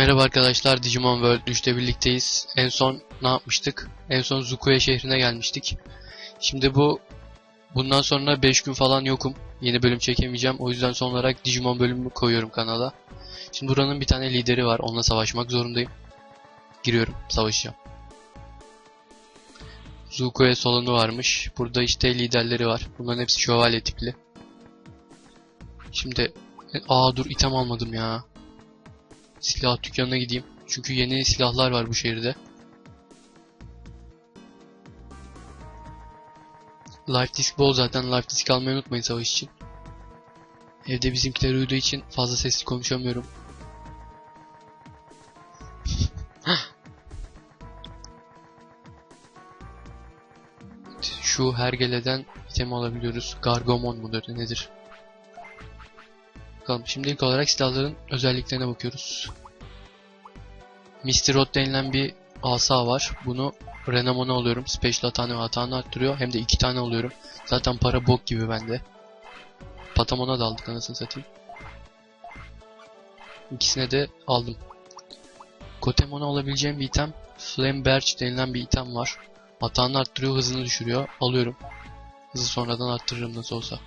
Merhaba arkadaşlar, Digimon World 3'te birlikteyiz. En son ne yapmıştık? En son Zukuya şehrine gelmiştik. Şimdi bu bundan sonra 5 gün falan yokum. Yeni bölüm çekemeyeceğim. O yüzden son olarak Digimon bölümü koyuyorum kanala. Şimdi buranın bir tane lideri var. Onunla savaşmak zorundayım. Giriyorum, savaşacağım. Zukuya salonu varmış. Burada işte liderleri var. Bunların hepsi şövalye tipli. Şimdi aa dur item almadım ya. Silah dükkanına gideyim. Çünkü yeni silahlar var bu şehirde. Life disk bol zaten. Life disk almayı unutmayın savaş için. Evde bizimkiler uyuduğu için fazla sesli konuşamıyorum. Şu hergeleden item alabiliyoruz. Gargomon mudur nedir? Bakalım şimdi ilk olarak silahların özelliklerine bakıyoruz. Mr. Rod denilen bir asa var. Bunu Renamon'a alıyorum. Special atağını ve atağını arttırıyor. Hem de iki tane alıyorum. Zaten para bok gibi bende. Patamon'a da aldık anasını satayım. İkisine de aldım. Kotemon'a alabileceğim bir item Flame Berch denilen bir item var. Atağını arttırıyor, hızını düşürüyor. Alıyorum. Hızı sonradan arttırırım nasıl olsa.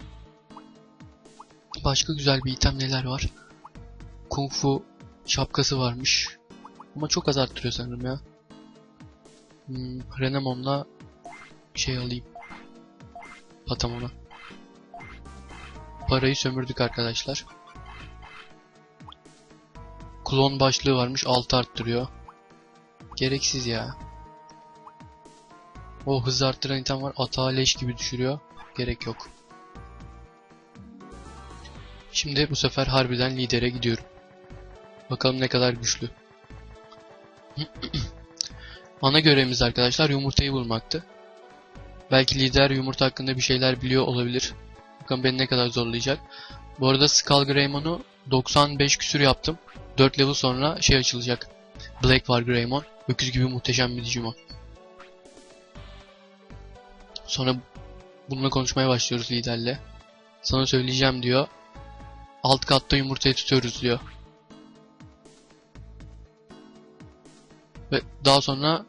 Başka güzel bir item neler var? Kung Fu şapkası varmış. Ama çok az arttırıyor sanırım ya. Hmm, Renemon'la şey alayım. Patamon'a. Parayı sömürdük arkadaşlar. Klon başlığı varmış 6 arttırıyor. Gereksiz ya. O hız arttıran item var. Atağı leş gibi düşürüyor. Gerek yok. Şimdi bu sefer harbiden lidere gidiyorum. Bakalım ne kadar güçlü. Ana görevimiz arkadaşlar yumurtayı bulmaktı. Belki lider yumurta hakkında bir şeyler biliyor olabilir. Bakalım beni ne kadar zorlayacak. Bu arada Skull Greymon'u 95 küsür yaptım. 4 level sonra şey açılacak. Black var Greymon. Öküz gibi muhteşem bir Digimon. Sonra bununla konuşmaya başlıyoruz liderle. Sana söyleyeceğim diyor. Alt katta yumurtayı tutuyoruz diyor. Ve daha sonra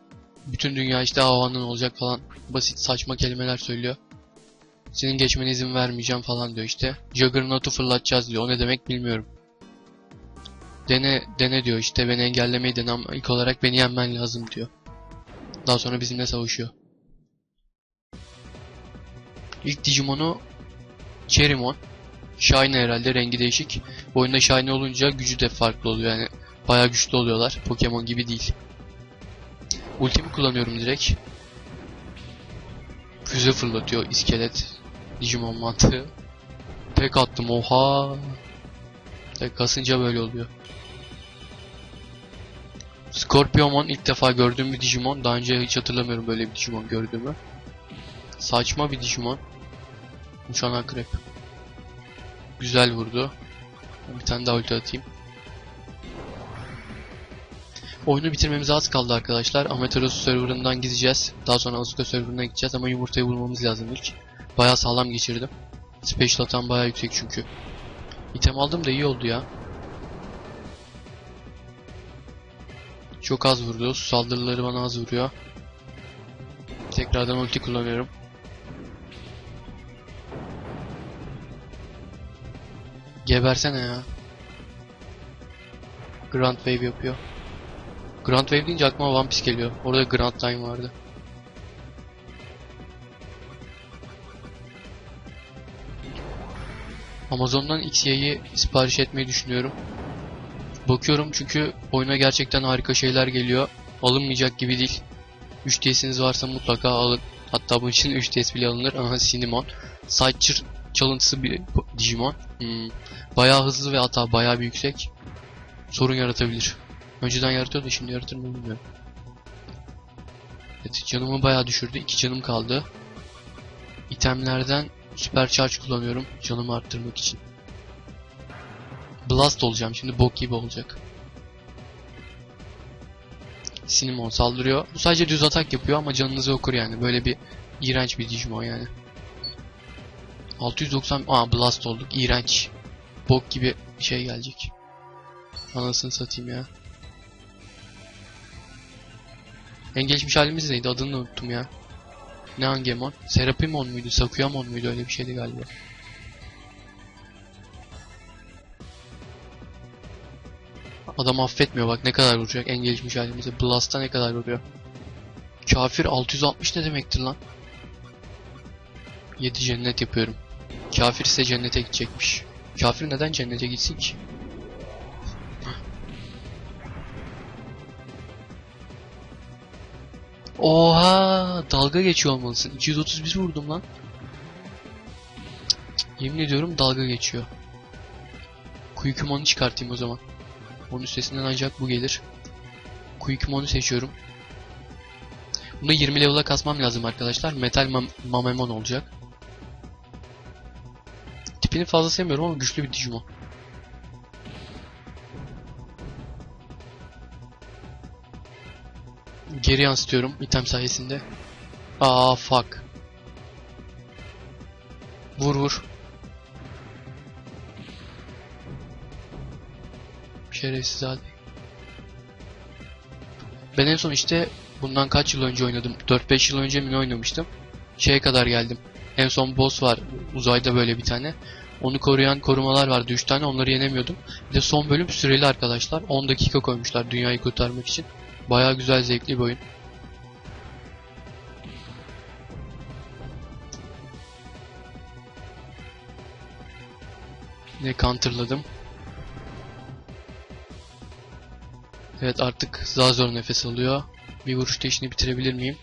bütün dünya işte havanın olacak falan basit saçma kelimeler söylüyor. Senin geçmene izin vermeyeceğim falan diyor işte. Juggernaut'u fırlatacağız diyor. O ne demek bilmiyorum. Dene, dene diyor işte beni engellemeyi dene ama ilk olarak beni yenmen lazım diyor. Daha sonra bizimle savaşıyor. İlk Digimon'u Cherrymon. Shiny herhalde rengi değişik. Bu oyunda Shiny olunca gücü de farklı oluyor yani. Bayağı güçlü oluyorlar. Pokemon gibi değil. Ultimi kullanıyorum direkt. Füze fırlatıyor iskelet. Digimon mantığı. Tek attım oha. Tek kasınca böyle oluyor. Scorpiomon ilk defa gördüğüm bir Digimon. Daha önce hiç hatırlamıyorum böyle bir Digimon gördüğümü. Saçma bir Digimon. Uçan akrep. Güzel vurdu. Bir tane daha ulti atayım. Oyunu bitirmemize az kaldı arkadaşlar. Amaterasu serverından gideceğiz. Daha sonra Asuka serverına gideceğiz ama yumurtayı bulmamız lazım ilk. Bayağı sağlam geçirdim. Special atan bayağı yüksek çünkü. İtem aldım da iyi oldu ya. Çok az vurdu. Saldırıları bana az vuruyor. Tekrardan ulti kullanıyorum. Gebersene ya. Grand Wave yapıyor. Grand Wave deyince aklıma One Piece geliyor. Orada Grand Time vardı. Amazon'dan XY'yi sipariş etmeyi düşünüyorum. Bakıyorum çünkü oyuna gerçekten harika şeyler geliyor. Alınmayacak gibi değil. 3DS'iniz varsa mutlaka alın. Hatta bu için 3DS bile alınır. Aha Cinnamon. Sidecheer çalıntısı bir Digimon. Hmm. Bayağı hızlı ve hata bayağı bir yüksek. Sorun yaratabilir. Önceden yaratıyordu şimdi yaratır mı bilmiyorum. Evet canımı bayağı düşürdü. 2 canım kaldı. İtemlerden süper charge kullanıyorum canımı arttırmak için. Blast olacağım şimdi bok gibi olacak. Cinnamon saldırıyor. Bu sadece düz atak yapıyor ama canınızı okur yani. Böyle bir iğrenç bir Digimon yani. 690 Aa Blast olduk. İğrenç. Bok gibi bir şey gelecek. Anasını satayım ya. En gelişmiş halimiz neydi? Adını unuttum ya. Ne Angemon? Serapimon muydu? Sakuyamon muydu? Öyle bir şeydi galiba. Adam affetmiyor bak ne kadar vuracak en gelişmiş halimize. Blast'a ne kadar vuruyor. Kafir 660 ne demektir lan? 7 cennet yapıyorum. Kafir ise cennete gidecekmiş. Kafir neden cennete gitsin ki? Oha! Dalga geçiyor olmalısın. 231 vurdum lan. Yemin ediyorum dalga geçiyor. Kuyukumon'u çıkartayım o zaman. Onun üstesinden ancak bu gelir. Kuyukumon'u seçiyorum. Bunu 20 level'a kasmam lazım arkadaşlar. Metal mam Mamemon olacak. Tipini fazla sevmiyorum ama güçlü bir Digimon. Geri yansıtıyorum item sayesinde. Aa fuck. Vur vur. Şerefsiz hadi. Ben en son işte bundan kaç yıl önce oynadım? 4-5 yıl önce mi oynamıştım? Şeye kadar geldim. En son boss var uzayda böyle bir tane. Onu koruyan korumalar vardı 3 tane onları yenemiyordum. Bir de son bölüm süreli arkadaşlar. 10 dakika koymuşlar dünyayı kurtarmak için. Baya güzel zevkli bir oyun. Ne counterladım. Evet artık daha zor nefes alıyor. Bir vuruşta işini bitirebilir miyim?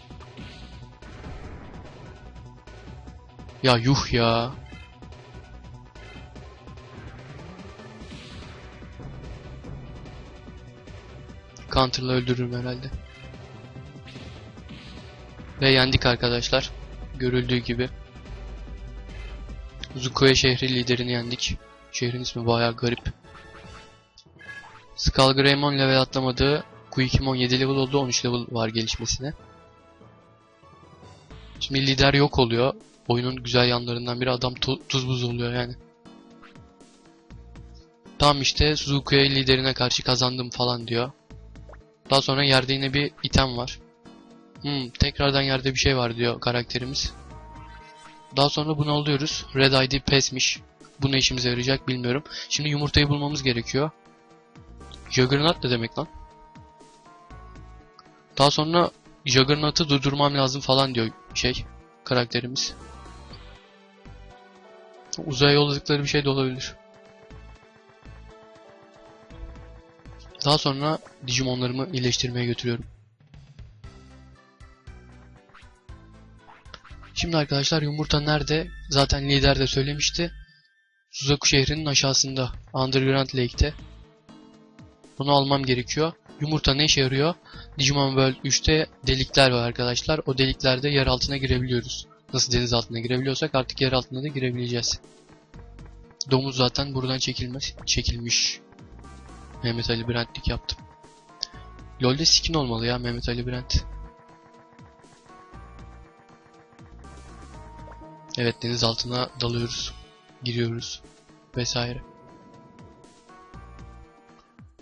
Ya yuh ya. Counter'la öldürürüm herhalde. Ve yendik arkadaşlar. Görüldüğü gibi. Zukoya şehri liderini yendik. Şehrin ismi bayağı garip. Skullgreymon level atlamadı. Quikimon 7 level oldu. 13 level var gelişmesine. Şimdi lider yok oluyor. Oyunun güzel yanlarından biri adam tu- tuz buz oluyor yani. Tam işte Suzuki'ye liderine karşı kazandım falan diyor. Daha sonra yerde yine bir item var. Hmm, tekrardan yerde bir şey var diyor karakterimiz. Daha sonra bunu alıyoruz. Red ID pesmiş. Bu ne işimize yarayacak bilmiyorum. Şimdi yumurtayı bulmamız gerekiyor. Juggernaut ne demek lan? Daha sonra Juggernaut'ı durdurmam lazım falan diyor şey karakterimiz. Uzaya yolladıkları bir şey de olabilir. Daha sonra Digimonlarımı iyileştirmeye götürüyorum. Şimdi arkadaşlar yumurta nerede? Zaten lider de söylemişti. Suzaku şehrinin aşağısında. Underground Lake'te. Bunu almam gerekiyor. Yumurta ne işe yarıyor? Digimon World 3'te delikler var arkadaşlar. O deliklerde yer altına girebiliyoruz. Nasıl deniz altına girebiliyorsak artık yer altına da girebileceğiz. Domuz zaten buradan çekilmez, çekilmiş. Mehmet Ali Brandt'lik yaptım. LoL'de skin olmalı ya Mehmet Ali Brandt. Evet deniz altına dalıyoruz. Giriyoruz. Vesaire.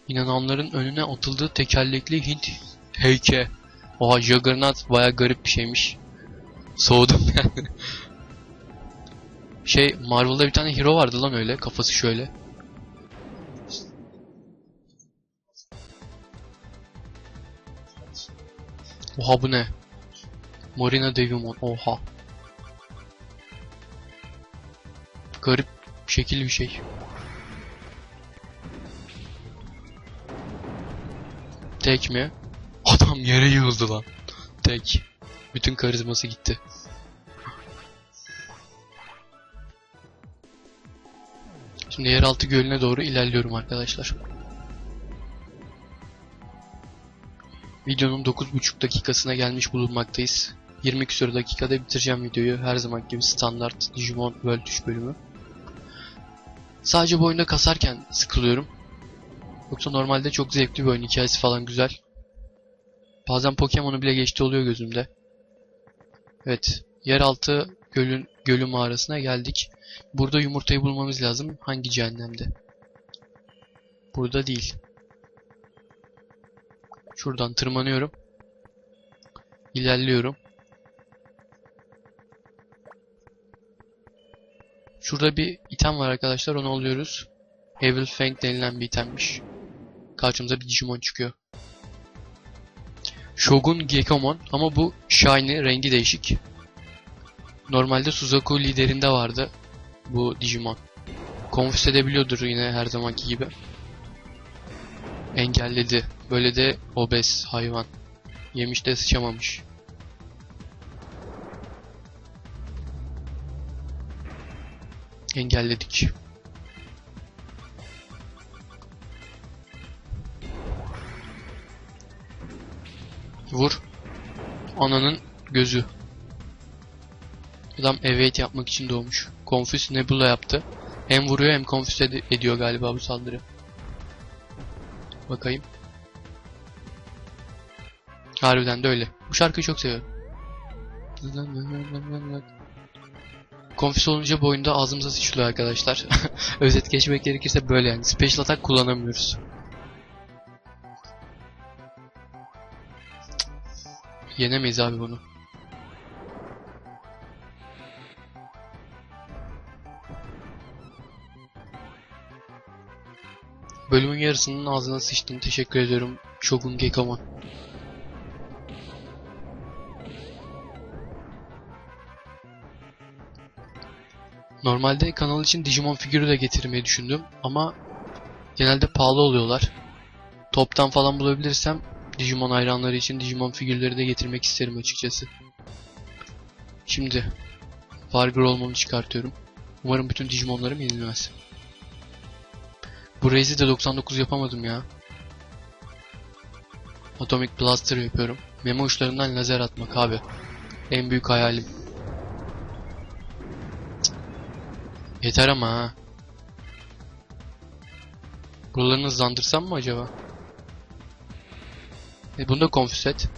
İnananların önüne atıldığı tekerlekli Hint heyke. Oha Juggernaut baya garip bir şeymiş. Soğudum yani. şey Marvel'da bir tane hero vardı lan öyle kafası şöyle. Oha bu ne? Marina Devimon oha. Garip şekil bir şey. Tek mi? Adam yere yığıldı lan. Tek. Bütün karizması gitti. Şimdi yeraltı gölüne doğru ilerliyorum arkadaşlar. Videonun 9.5 dakikasına gelmiş bulunmaktayız. 20 küsur dakikada bitireceğim videoyu. Her zaman gibi standart Digimon World 3 bölümü. Sadece bu oyunda kasarken sıkılıyorum. Yoksa normalde çok zevkli bir oyun. Hikayesi falan güzel. Bazen Pokemon'u bile geçti oluyor gözümde. Evet. Yeraltı gölün, gölü mağarasına geldik. Burada yumurtayı bulmamız lazım. Hangi cehennemde? Burada değil. Şuradan tırmanıyorum. İlerliyorum. Şurada bir item var arkadaşlar. Onu alıyoruz. Evil Fang denilen bir itemmiş. Karşımıza bir Digimon çıkıyor. Shogun Gekomon ama bu shiny rengi değişik. Normalde Suzaku liderinde vardı bu Digimon. Confuse edebiliyordur yine her zamanki gibi. Engelledi. Böyle de obez hayvan. Yemiş de sıçamamış. Engelledik. Vur. Ananın gözü. Adam evade yapmak için doğmuş. Confuse Nebula yaptı. Hem vuruyor hem confuse ed- ediyor galiba bu saldırı. Bakayım. Harbiden de öyle. Bu şarkıyı çok seviyorum. Confuse olunca bu oyunda ağzımıza sıçrıyor arkadaşlar. Özet geçmek gerekirse böyle yani. Special attack kullanamıyoruz. Yenemeyiz abi bunu. Bölümün yarısının ağzına sıçtım. Teşekkür ediyorum. Shogun Gekomon. Normalde kanal için Digimon figürü de getirmeyi düşündüm ama genelde pahalı oluyorlar. Toptan falan bulabilirsem Digimon hayranları için Digimon figürleri de getirmek isterim açıkçası. Şimdi Vargr olmamı çıkartıyorum. Umarım bütün Digimonlarım yenilmez. Bu Raze'i de 99 yapamadım ya. Atomic Blaster yapıyorum. Memo uçlarından lazer atmak abi. En büyük hayalim. Cık. Yeter ama ha. Buralarını hızlandırsam mı acaba? E bunu da confuse et.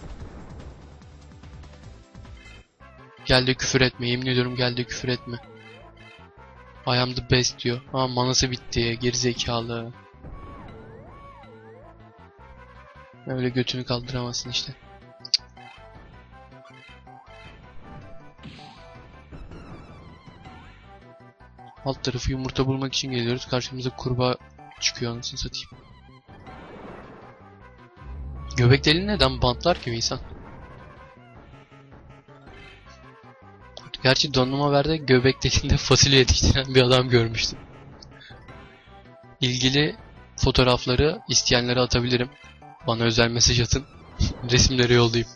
Gel de küfür etme. Yemin ediyorum gel de küfür etme. I am the best diyor. Ama manası bitti. Gerizekalı. Öyle götünü kaldıramazsın işte. Alt tarafı yumurta bulmak için geliyoruz. Karşımıza kurbağa çıkıyor anasını satayım. Göbek deliği neden bantlar gibi insan? Gerçi Don verdi göbek deliğinde fasulye yetiştiren bir adam görmüştüm. İlgili fotoğrafları isteyenlere atabilirim. Bana özel mesaj atın. Resimleri yollayayım.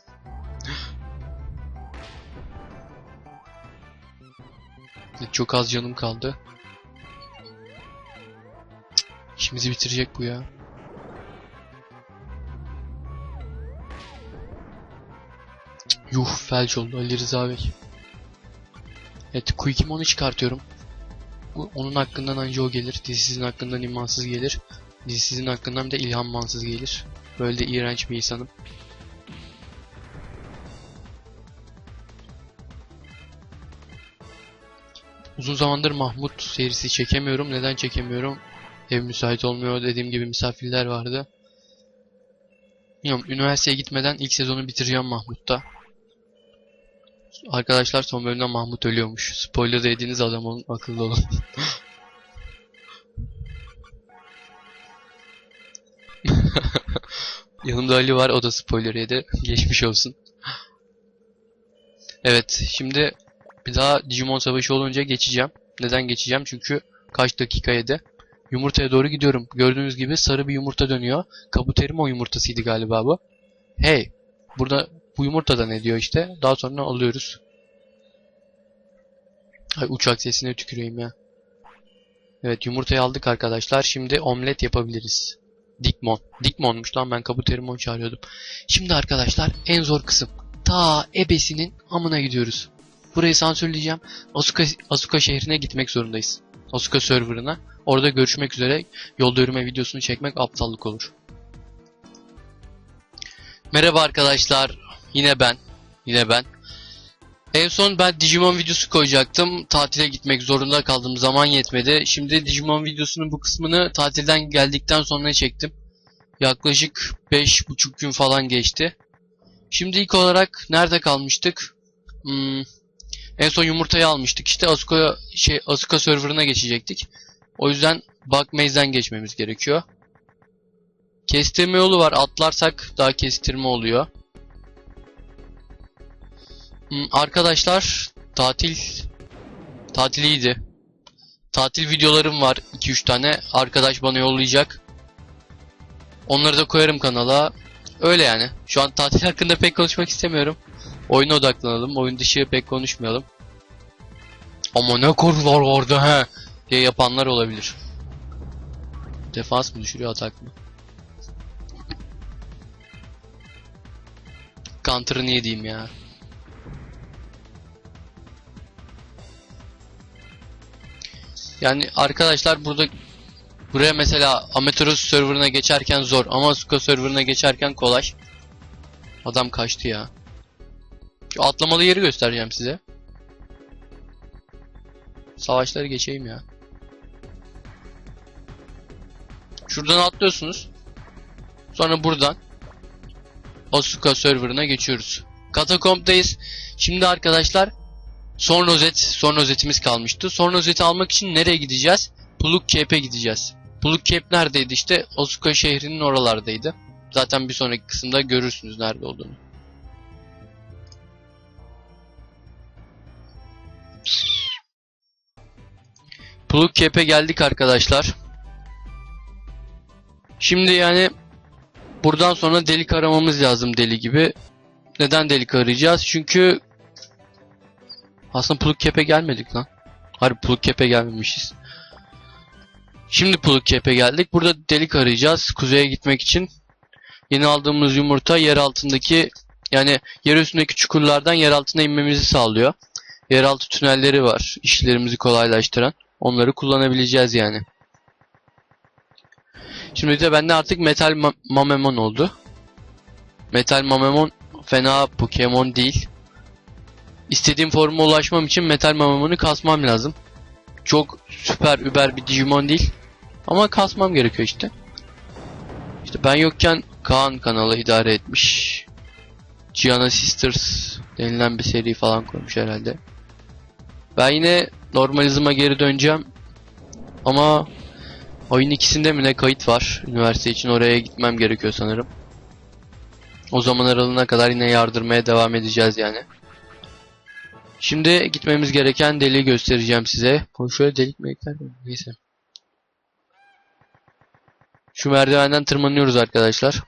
Çok az canım kaldı. İşimizi bitirecek bu ya. Yuh felç oldu Ali Rıza Bey. Evet Quikimon'u çıkartıyorum. Bu- Onun hakkından anca o gelir. Dizisizin hakkından imansız gelir. Dizisizin hakkından da ilham mansız gelir. Böyle de iğrenç bir insanım. Uzun zamandır Mahmut serisi çekemiyorum. Neden çekemiyorum? Ev müsait olmuyor. Dediğim gibi misafirler vardı. Bilmiyorum. Üniversiteye gitmeden ilk sezonu bitireceğim Mahmut'ta. Arkadaşlar son bölümde Mahmut ölüyormuş. Spoiler dediğiniz adam olun. Akıllı olun. Yanımda Ali var. O da spoiler yedi. Geçmiş olsun. Evet. Şimdi bir daha Digimon Savaşı olunca geçeceğim. Neden geçeceğim? Çünkü kaç dakika yedi. Yumurtaya doğru gidiyorum. Gördüğünüz gibi sarı bir yumurta dönüyor. Kabuterimon yumurtasıydı galiba bu. Hey. Burada bu yumurta da ne diyor işte. Daha sonra alıyoruz. Ay uçak sesine tüküreyim ya. Evet yumurtayı aldık arkadaşlar. Şimdi omlet yapabiliriz. Dikmon. Dikmonmuş lan ben Kabuterimon çağırıyordum. Şimdi arkadaşlar en zor kısım. Ta ebesinin amına gidiyoruz. Burayı sansürleyeceğim. Asuka, Asuka şehrine gitmek zorundayız. Asuka serverına. Orada görüşmek üzere. Yolda yürüme videosunu çekmek aptallık olur. Merhaba arkadaşlar. Yine ben. Yine ben. En son ben Digimon videosu koyacaktım. Tatile gitmek zorunda kaldım. Zaman yetmedi. Şimdi Digimon videosunun bu kısmını tatilden geldikten sonra çektim. Yaklaşık 5,5 gün falan geçti. Şimdi ilk olarak nerede kalmıştık? Hmm, en son yumurtayı almıştık. İşte Asuka şey Asuka serverına geçecektik. O yüzden Bug Maze'den geçmemiz gerekiyor. Kestirme yolu var. Atlarsak daha kestirme oluyor. Hmm, arkadaşlar tatil tatil iyiydi. Tatil videolarım var 2-3 tane. Arkadaş bana yollayacak. Onları da koyarım kanala. Öyle yani. Şu an tatil hakkında pek konuşmak istemiyorum. Oyuna odaklanalım. Oyun dışı pek konuşmayalım. Ama ne korular orada he diye yapanlar olabilir. Defans mı düşürüyor atak mı? Counter'ı niye diyeyim ya? Yani arkadaşlar burada buraya mesela Amatörus serverına geçerken zor ama Suka serverına geçerken kolay. Adam kaçtı ya. Şu atlamalı yeri göstereceğim size. Savaşları geçeyim ya. Şuradan atlıyorsunuz. Sonra buradan Asuka serverına geçiyoruz. Katakomb'dayız. Şimdi arkadaşlar son rozet, son rozetimiz kalmıştı. Son rozeti almak için nereye gideceğiz? Puluk Cape'e gideceğiz. Puluk Cape neredeydi işte? Asuka şehrinin oralardaydı. Zaten bir sonraki kısımda görürsünüz nerede olduğunu. Puluk Cape'e geldik arkadaşlar. Şimdi yani buradan sonra delik aramamız lazım deli gibi. Neden delik arayacağız? Çünkü aslında Puluk Cape'e gelmedik lan. Harbi Puluk Cape'e gelmemişiz. Şimdi Puluk Cape'e geldik. Burada delik arayacağız kuzeye gitmek için. Yeni aldığımız yumurta yer altındaki yani yer üstündeki çukurlardan yer altına inmemizi sağlıyor. Yeraltı tünelleri var işlerimizi kolaylaştıran. Onları kullanabileceğiz yani. Şimdi de bende artık Metal Ma Mamemon oldu. Metal Mamemon fena Pokemon değil. İstediğim forma ulaşmam için Metal Mamemon'u kasmam lazım. Çok süper über bir Digimon değil. Ama kasmam gerekiyor işte. İşte ben yokken Kaan kanalı idare etmiş. Gianna Sisters denilen bir seri falan koymuş herhalde. Ben yine normalizma geri döneceğim. Ama oyun ikisinde mi ne kayıt var. Üniversite için oraya gitmem gerekiyor sanırım. O zaman aralığına kadar yine yardırmaya devam edeceğiz yani. Şimdi gitmemiz gereken deliği göstereceğim size. Şöyle delik mi ekler mi? Neyse. Şu merdivenden tırmanıyoruz arkadaşlar.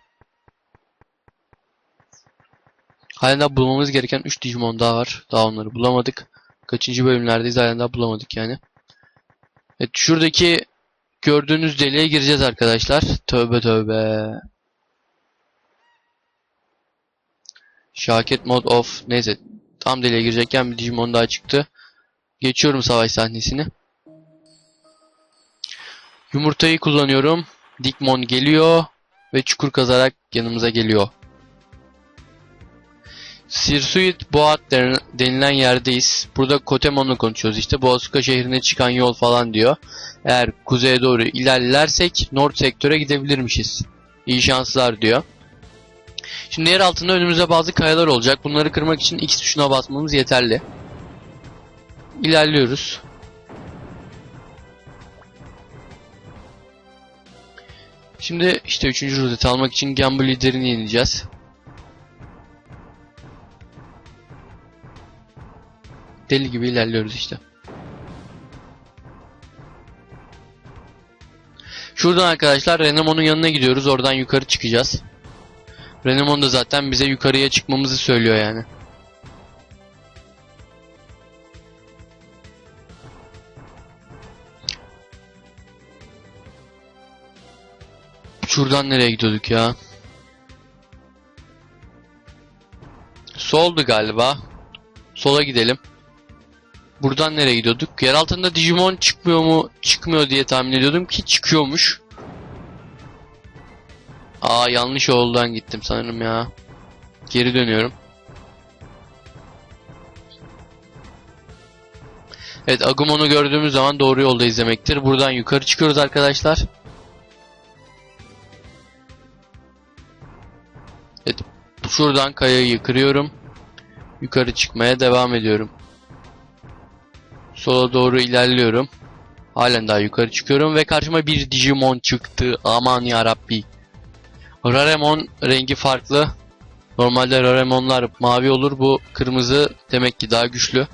Halen daha bulmamız gereken 3 Digimon daha var. Daha onları bulamadık. Kaçıncı bölümlerdeyiz halen daha bulamadık yani. Evet şuradaki gördüğünüz deliğe gireceğiz arkadaşlar. Tövbe tövbe. Şaket mod off. Neyse. Tam deliğe girecekken bir Digimon daha çıktı. Geçiyorum savaş sahnesini. Yumurtayı kullanıyorum. Dikmon geliyor. Ve çukur kazarak yanımıza geliyor. Sirsuit Boğat denilen yerdeyiz. Burada Kotemon'la konuşuyoruz işte. Boğazsuka şehrine çıkan yol falan diyor. Eğer kuzeye doğru ilerlersek North sektöre gidebilirmişiz. İyi şanslar diyor. Şimdi yer altında önümüzde bazı kayalar olacak. Bunları kırmak için X tuşuna basmamız yeterli. İlerliyoruz. Şimdi işte 3. rozeti almak için Gamble liderini yeneceğiz. Deli gibi ilerliyoruz işte. Şuradan arkadaşlar Renemon'un yanına gidiyoruz. Oradan yukarı çıkacağız. Renemon da zaten bize yukarıya çıkmamızı söylüyor yani. Şuradan nereye gidiyorduk ya? Soldu galiba. Sola gidelim. Buradan nereye gidiyorduk? Yer altında Digimon çıkmıyor mu? Çıkmıyor diye tahmin ediyordum ki çıkıyormuş. Aa yanlış yoldan gittim sanırım ya. Geri dönüyorum. Evet Agumon'u gördüğümüz zaman doğru yolda izlemektir. Buradan yukarı çıkıyoruz arkadaşlar. Şuradan kayayı kırıyorum. Yukarı çıkmaya devam ediyorum. Sola doğru ilerliyorum. Halen daha yukarı çıkıyorum ve karşıma bir Digimon çıktı. Aman ya Rabbi. Raremon rengi farklı. Normalde Raremonlar mavi olur. Bu kırmızı demek ki daha güçlü.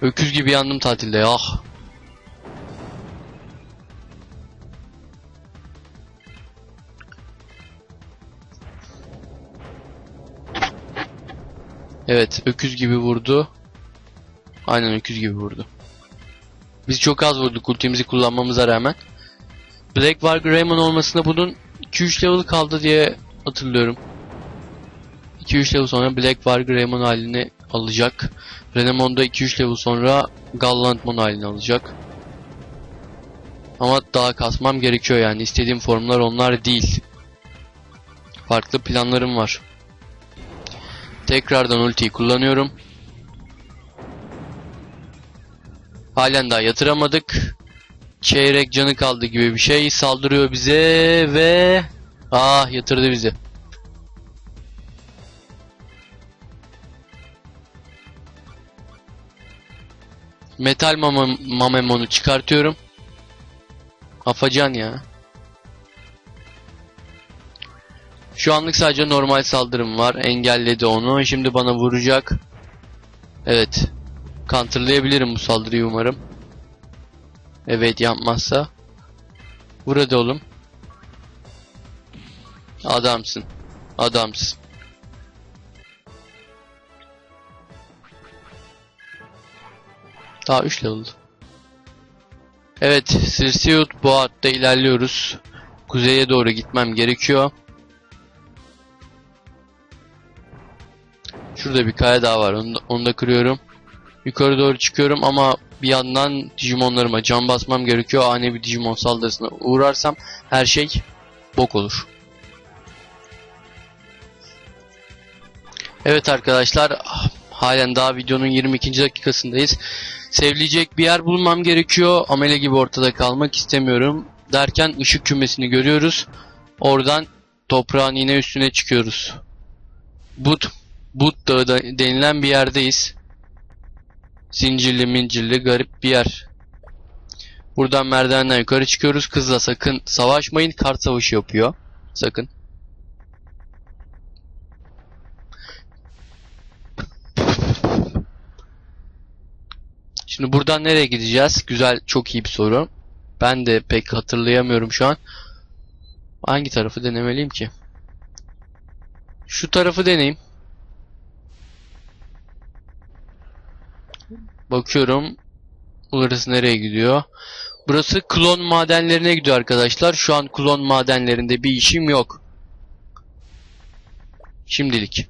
Öküz gibi yandım tatilde. Ah. Evet, öküz gibi vurdu. Aynen öküz gibi vurdu. Biz çok az vurduk ultimizi kullanmamıza rağmen. Black War Greymon olmasına bunun 2-3 level kaldı diye hatırlıyorum. 2-3 level sonra Black War Greymon halini alacak. Renemon da 2-3 level sonra Gallantmon halini alacak. Ama daha kasmam gerekiyor yani. istediğim formlar onlar değil. Farklı planlarım var. Tekrardan ultiyi kullanıyorum. Halen daha yatıramadık. Çeyrek canı kaldı gibi bir şey. Saldırıyor bize ve... Ah yatırdı bizi. Metal Mamemonu çıkartıyorum. Afacan ya. Şu anlık sadece normal saldırım var. Engelledi onu. Şimdi bana vuracak. Evet. Counterlayabilirim bu saldırıyı umarım. Evet yapmazsa. Vur hadi oğlum. Adamsın. Adamsın. Daha 3 level. Evet, Sirsiut bu hatta ilerliyoruz. Kuzeye doğru gitmem gerekiyor. Şurada bir kaya daha var. Onu da, onu da kırıyorum. Yukarı doğru çıkıyorum ama bir yandan Digimonlarıma can basmam gerekiyor. Ani bir Digimon saldırısına uğrarsam her şey bok olur. Evet arkadaşlar halen daha videonun 22. dakikasındayız. Sevleyecek bir yer bulmam gerekiyor. Amele gibi ortada kalmak istemiyorum. Derken ışık kümesini görüyoruz. Oradan toprağın yine üstüne çıkıyoruz. But, But Dağı da- denilen bir yerdeyiz. Zincirli mincirli garip bir yer. Buradan merdivenden yukarı çıkıyoruz. Kızla sakın savaşmayın. Kart savaşı yapıyor. Sakın. Şimdi buradan nereye gideceğiz? Güzel, çok iyi bir soru. Ben de pek hatırlayamıyorum şu an. Hangi tarafı denemeliyim ki? Şu tarafı deneyeyim. Bakıyorum. Burası nereye gidiyor? Burası klon madenlerine gidiyor arkadaşlar. Şu an klon madenlerinde bir işim yok. Şimdilik.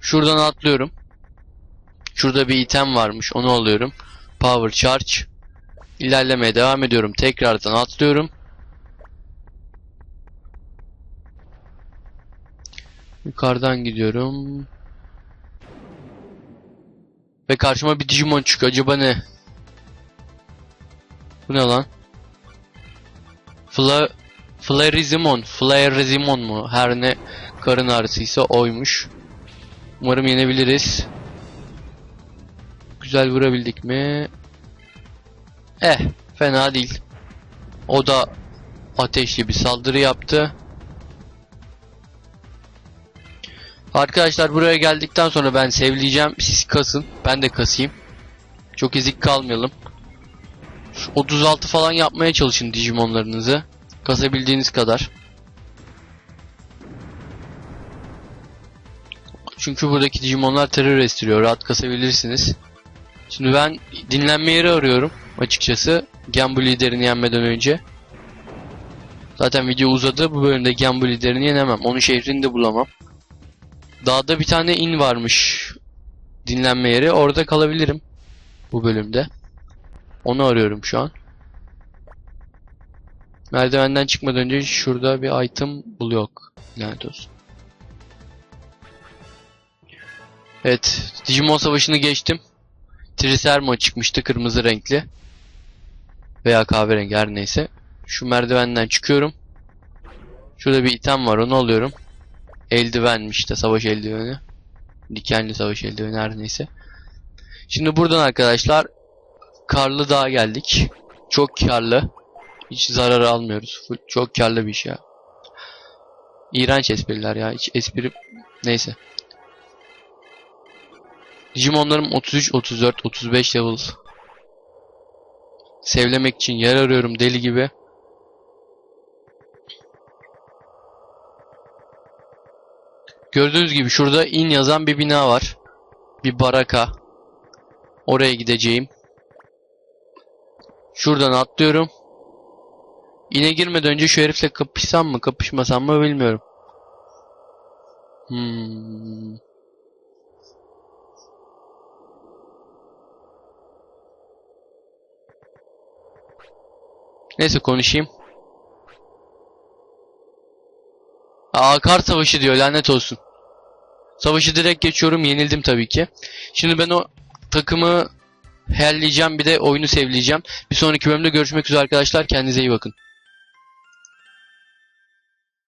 Şuradan atlıyorum. Şurada bir item varmış. Onu alıyorum. Power Charge. İlerlemeye devam ediyorum. Tekrardan atlıyorum. Yukarıdan gidiyorum. Ve karşıma bir Digimon çıkıyor. Acaba ne? Bu ne lan? Fla Flarizimon. Flarizimon mu? Her ne karın ağrısıysa oymuş. Umarım yenebiliriz. Güzel vurabildik mi? Eh, fena değil. O da ateşli bir saldırı yaptı. Arkadaşlar buraya geldikten sonra ben sevleyeceğim. Siz kasın. Ben de kasayım. Çok ezik kalmayalım. Şu 36 falan yapmaya çalışın Digimonlarınızı. Kasabildiğiniz kadar. Çünkü buradaki Digimonlar terör estiriyor. Rahat kasabilirsiniz. Şimdi ben dinlenme yeri arıyorum açıkçası. Gamble liderini yenmeden önce. Zaten video uzadı. Bu bölümde Gamble liderini yenemem. Onun şehrini de bulamam. Dağda bir tane in varmış. Dinlenme yeri. Orada kalabilirim. Bu bölümde. Onu arıyorum şu an. Merdivenden çıkmadan önce şurada bir item buluyor. Lanet olsun. Evet. Digimon savaşını geçtim. Tricermo çıkmıştı kırmızı renkli. Veya kahverengi her neyse. Şu merdivenden çıkıyorum. Şurada bir item var onu alıyorum. Eldivenmiş de savaş eldiveni. Dikenli savaş eldiveni her neyse. Şimdi buradan arkadaşlar Karlı Dağ'a geldik. Çok karlı. Hiç zarar almıyoruz. Çok karlı bir iş ya. İğrenç espriler ya. Hiç espri... Neyse. Digimonlarım 33, 34, 35 level. Sevlemek için yer arıyorum deli gibi. Gördüğünüz gibi şurada in yazan bir bina var. Bir baraka. Oraya gideceğim. Şuradan atlıyorum. İne girmeden önce şu herifle kapışsam mı kapışmasam mı bilmiyorum. Hmm. Neyse konuşayım. Aa kar savaşı diyor lanet olsun. Savaşı direkt geçiyorum yenildim tabii ki. Şimdi ben o takımı helleyeceğim bir de oyunu sevleyeceğim. Bir sonraki bölümde görüşmek üzere arkadaşlar kendinize iyi bakın.